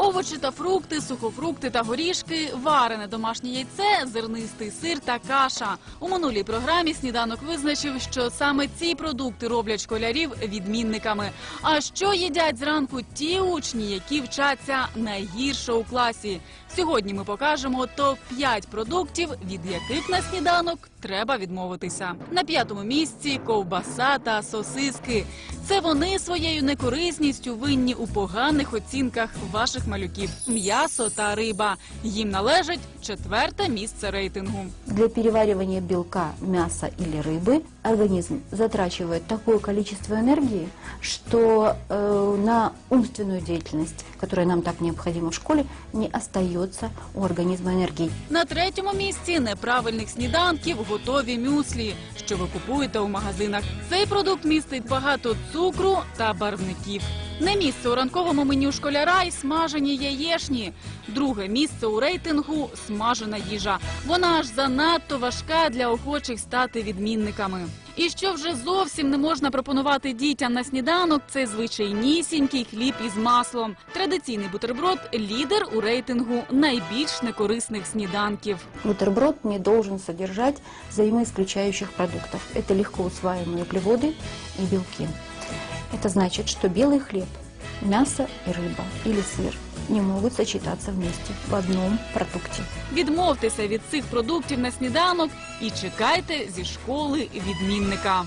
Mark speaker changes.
Speaker 1: Овочі та фрукти, сухофрукти та горішки, варене домашнє яйце, зернистий сир та каша. У минулій програмі сніданок визначив, що саме ці продукти роблять школярів відмінниками. А що їдять зранку ті учні, які вчаться найгірше у класі? Сьогодні ми покажемо топ 5 продуктів, від яких на сніданок треба відмовитися. На п'ятому місці ковбаса та сосиски. Це вони своєю некорисністю винні у поганих оцінках ваших малюків. М'ясо та риба. Їм належить четверте місце рейтингу.
Speaker 2: Для переваривания белка, мяса или рыбы организм затрачивает такое количество энергии, что э, на умственную деятельность, которая нам так необходима в школе, не остается у организма энергии.
Speaker 1: На третьому місці неправильних сніданків готові мюслі, що ви купуєте у магазинах. Цей продукт містить багато цукру та барвників. Не місце у ранковому меню школяра й смажені яєшні. Друге місце у рейтингу смажена їжа. Вона аж занадто важка для охочих стати відмінниками. І що вже зовсім не можна пропонувати дітям на сніданок, це звичайнісінький хліб із маслом. Традиційний бутерброд лідер у рейтингу найбільш некорисних сніданків.
Speaker 2: Бутерброд не должен содержать взаимоисключающих продуктов. Это легко усваиваемые углеводы и белки. Это значит, что белый хлеб, мясо и рыба или сыр не могут сочетаться вместе в одном продукте.
Speaker 1: Відмовтеся від цих продуктів на сніданок і чекайте зі школи відмінника.